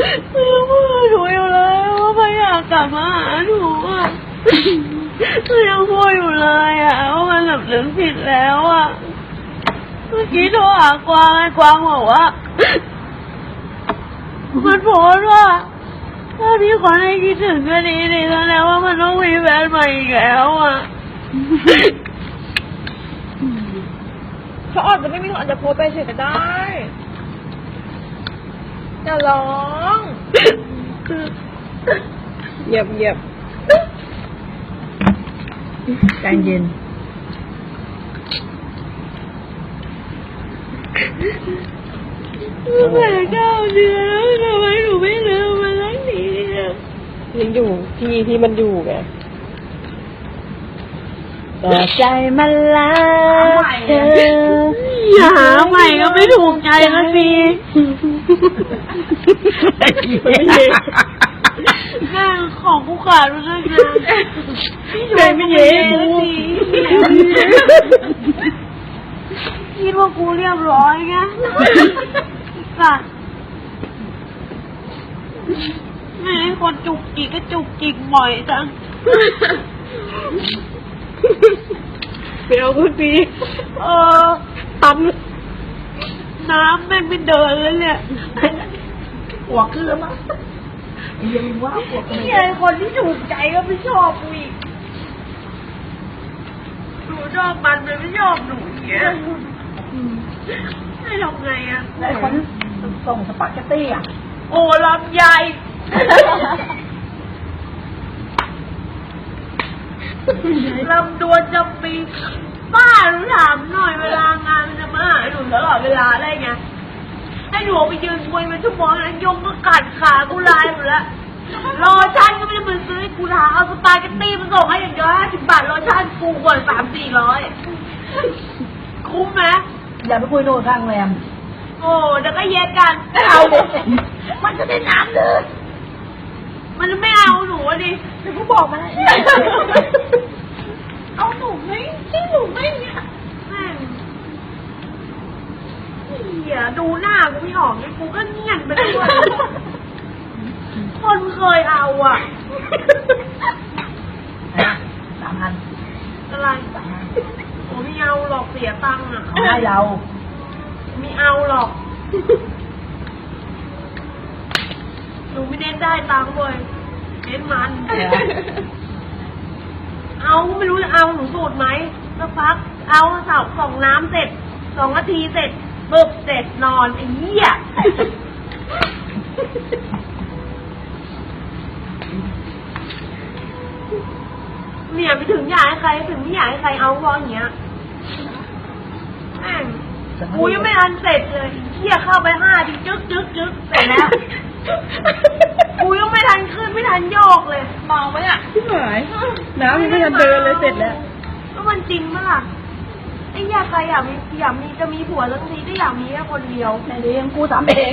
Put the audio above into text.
ยังพูดหนูอยู่เลยว่าพยายามกลับมาหาหนูอะยังพูดอยู่เลยอะว่ามันสำนึกผิดแล้วอะเมื่อกี้โทรหากวางไอ้กวางบอกว่ามันโพสต์ว่าถ้าพี่ขอให้คิดถึงก็ดีดีแสดงว่ามันต้องมีแฟนใหม่อีกแล้วอะเขาอาจจะไม่มีอาจจะโพสต์ไปเฉยก็ได้ อย่าร้องเหยียบเหยียบใจเย็นตั้งแต่เก้าเดือนทำไมหนูไม่เลืมมันสักทีอ่ยังอยู่ที่ที่มันอยู่ไง แต่ใจมันรักเธออย่าหาใหม่ก็ไม่ถูกใจละสิแม่งของกูขาดไปด้วยนะไม่เย็นคิดว่ากูเรียบร้อยไงสัตว์แม่คนจุกจิกก็จุกจิกบ่อยจัง ไปเอาคุณปีเออทน้ำแม่งไม่เดินเลยเนี่ยหัวคือมั้งยังว่าหัวคือนี่ไอ้คนที่ถูกใจก็ไม่ชอบกูอีกหนูชอบมันมันไม่ชอบหนูอย่างเงี้ยให้ทำไงอะไอ้คนส่งสปาเกตตี้อะ โอ้ลำใหญ่ ลำดวนจะปีป้าหนูถามหน่อยเวลางานมันจะมาหาหนูตลอดเวลาได้ไงให้หนูออกไปยืนมวยเป็นชั่วโมงแล้วยงก็กัดขากูลายหมดแล้วรอชั่นก็ไม่ได้มาซื้อให้กูทาเอาสปาเกตตี้มาส่งให้อย่างเดียวห้าสิบบาทรอชั่นกูกว่าสามสี่ร้อยคุ้มไหมอย่าไปคุยโน่นข้างแรมโอ้เดี๋ยวก็เย็ดกันเอามันจะได้น้ำเลยมันไม่เอาหนูอะดิเดี๋ยวกูบอกมาแล้วเอาหนูไหมที่ หนูไหมเนี่ยแม่งเหี้ยดูหน้ากูไม่ออกเนี่ยกูก็เงียบไปด้วยคนเคยเอาอะสามพันอะไรผมไม่เอาหรอกเสียตังค์อะเอาให้เราไม่เอาหรอกหนูไม่ได้ได้ตังค์เลยเน้นมัน เอาไม่รู้จะเอาหนูสูตรไหม สักพักเอาเสาส่องน้ำเสร็จสองนาทีเสร็จปึ๊บเสร็จนอนไอ้เหี้ยเนี่ยไปถึงอยากให้ใคร ถึงไม่อยากให้ใครเอาเพราะอย่างเงี้ยแม่งกูยังไม่ทันเสร็จเลยเหี้ยเข้าไปห้าทีจึ๊กจึ๊กจึ๊กเสร็จแล้วกูยังไม่ทันขึ้นไม่ทันโยกเลยเมาไหมอะำที่หายน้ำยังไม่ทันเดินเลยเสร็จแล้ว ก็มันจริงมากไอ้อยากใครอยากมีอยากมีจะมีผัวสักทีก็อยากมีแค่คนเดียวในนี้ยังกูสามเอง